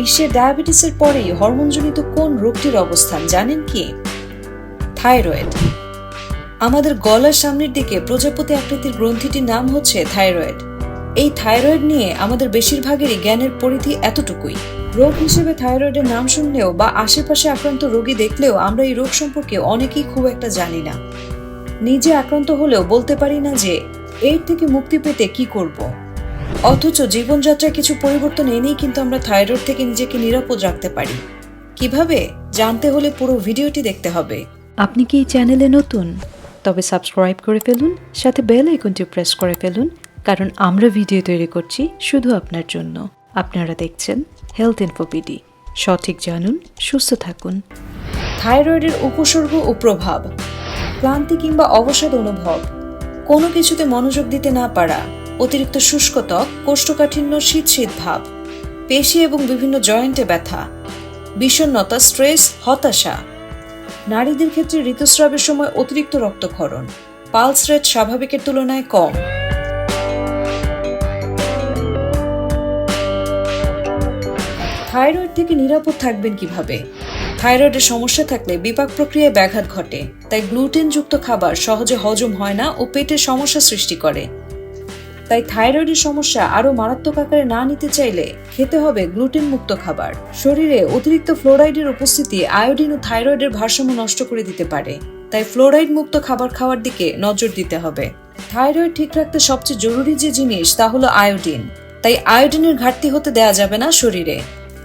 বিশ্বে ডায়াবেটিসের পরেই হরমোনজনিত কোন রোগটির অবস্থান জানেন কি? থাইরয়েড। আমাদের গলার সামনের দিকে প্রজাপতি আকৃতির গ্রন্থিটির নাম হচ্ছে থাইরয়েড। এই থাইরয়েড নিয়ে আমাদের বেশিরভাগেরই জ্ঞানের পরিধি এতটুকুই। রোগ হিসেবে থাইরয়েডের নাম শুনলেও বা আশেপাশে আক্রান্ত রোগী দেখলেও আমরা এই রোগ সম্পর্কে অনেকেই খুব একটা জানি না। নিজে আক্রান্ত হলেও বলতে পারি না যে, এর থেকে মুক্তি পেতে কি করব। অথচ জীবনযাত্রায় কিছু পরিবর্তন এনেই কিন্তু আমরা থাইরয়েড থেকে নিজেকে নিরাপদ রাখতে পারি। কীভাবে? জানতে হলে পুরো ভিডিওটি দেখতে হবে। আপনি কি এই চ্যানেলে নতুন? তবে সাবস্ক্রাইব করে ফেলুন সাথে বেল আইকনটি প্রেস করে ফেলুন কারণ আমরা ভিডিও তৈরি করছি শুধু আপনার জন্য। আপনারা দেখছেন হেলথ ইনফোপিডি সঠিক জানুন সুস্থ থাকুন। থাইরয়েডের উপসর্গ ও প্রভাব ক্লান্তি কিংবা অবসাদ অনুভব কোনো কিছুতে মনোযোগ দিতে না পারা অতিরিক্ত শুষ্ক ত্বক, কোষ্ঠকাঠিন্য শীত শীত ভাব, পেশি এবং বিভিন্ন জয়েন্টে ব্যথা, বিষণ্ণতা, স্ট্রেস, হতাশা। নারীদের ক্ষেত্রে ঋতুস্রাবের সময় অতিরিক্ত রক্তক্ষরণ পালস রেট স্বাভাবিকের তুলনায় কম। থাইরয়েড থেকে নিরাপদ থাকবেন কীভাবে? থাইরয়েডের সমস্যা থাকলে বিপাক প্রক্রিয়ায় ব্যাঘাত ঘটে, তাই গ্লুটেনযুক্ত খাবার সহজে হজম হয় না ও পেটের সমস্যা সৃষ্টি করে। তাই থাইরয়েডের সমস্যা আরও মারাত্মক আকারে না নিতে চাইলে খেতে হবে গ্লুটেন মুক্ত খাবার। শরীরে অতিরিক্ত ফ্লোরাইডের উপস্থিতি আয়োডিন ও থাইরয়েডের ভারসাম্য নষ্ট করে দিতে পারে। তাই ফ্লোরাইড মুক্ত খাবার খাওয়ার দিকে নজর দিতে হবে। থাইরয়েড ঠিক রাখতে সবচেয়ে জরুরি যে জিনিস তা হলো আয়োডিন। তাই আয়োডিনের ঘাটতি হতে দেওয়া যাবে না শরীরে।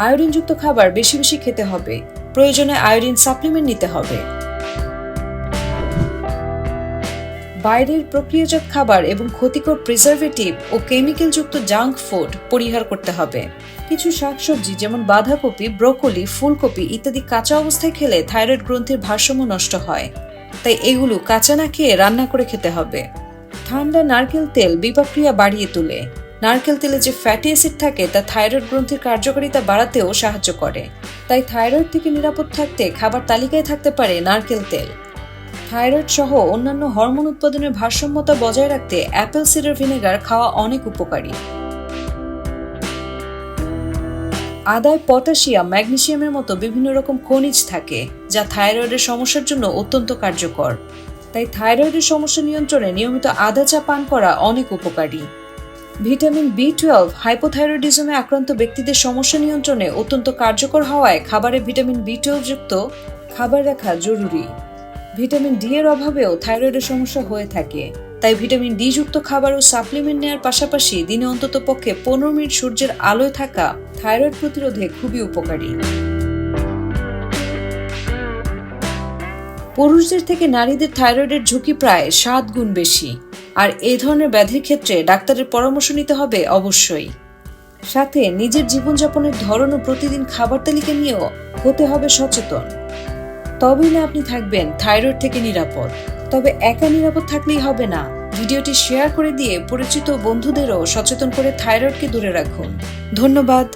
আয়োডিনযুক্ত খাবার বেশি বেশি খেতে হবে। প্রয়োজনে আয়োডিন সাপ্লিমেন্ট নিতে হবে। বাইরের প্রক্রিয়াজাত খাবার এবং ক্ষতিকর প্রিজারভেটিভ ও কেমিক্যালযুক্ত জাঙ্ক ফুড পরিহার করতে হবে। কিছু শাকসবজি যেমন বাঁধাকপি, ব্রোকলি, ফুলকপি ইত্যাদি কাঁচা অবস্থায় খেলে থাইরয়েড গ্রন্থির ভারসাম্য নষ্ট হয়। তাই এগুলো কাঁচা না খেয়ে রান্না করে খেতে হবে। ঠান্ডা নারকেল তেল বিপাক্রিয়া বাড়িয়ে তোলে। নারকেল তেলে যে ফ্যাটি অ্যাসিড থাকে তা থাইরয়েড গ্রন্থির কার্যকারিতা বাড়াতেও সাহায্য করে। তাই থাইরয়েড থেকে নিরাপদ থাকতে খাবার তালিকায় থাকতে পারে নারকেল তেল। থাইরয়েড সহ অন্যান্য হরমোন উৎপাদনের ভারসাম্যতা বজায় রাখতে অ্যাপেল সিডার ভিনেগার খাওয়া অনেক উপকারী। আদায় পটাশিয়াম ম্যাগনেশিয়ামের মতো বিভিন্ন রকম খনিজ থাকে, যা থাইরয়েডের সমস্যার জন্য অত্যন্ত কার্যকর। তাই থাইরয়েডের সমস্যা নিয়ন্ত্রণে নিয়মিত আদা চা পান করা অনেক উপকারী। ভিটামিন বি টুয়েলভ হাইপোথাইরয়েডিজমে আক্রান্ত ব্যক্তিদের সমস্যা নিয়ন্ত্রণে অত্যন্ত কার্যকর হওয়ায় খাবারে ভিটামিন বি টুয়েলভ যুক্ত খাবার রাখা জরুরি। ভিটামিন ডি এর অভাবেও থাইরয়েডের সমস্যা হয়ে থাকে। তাই ভিটামিন ডি যুক্ত খাবার ও সাপ্লিমেন্ট নেওয়ার পাশাপাশি দিনে অন্তত পক্ষে পনেরো মিনিট সূর্যের আলোয় থাকা থাইরয়েড প্রতিরোধে খুবই উপকারী। পুরুষদের থেকে নারীদের থাইরয়েডের ঝুঁকি প্রায় সাত গুণ বেশি। আর এই ধরনের ব্যাধির ক্ষেত্রে ডাক্তারের পরামর্শ নিতে হবে অবশ্যই। সাথে নিজের জীবনযাপনের ধরন ও প্রতিদিন খাবার তালিকা নিয়েও হতে হবে সচেতন। তবেই না আপনি থাকবেন থাইরয়েড থেকে নিরাপদ। তবে একা নিরাপদ থাকলেই হবে না। ভিডিওটি শেয়ার করে দিয়ে পরিচিত বন্ধুদেরও সচেতন করে থাইরয়েডকে দূরে রাখুন। ধন্যবাদ।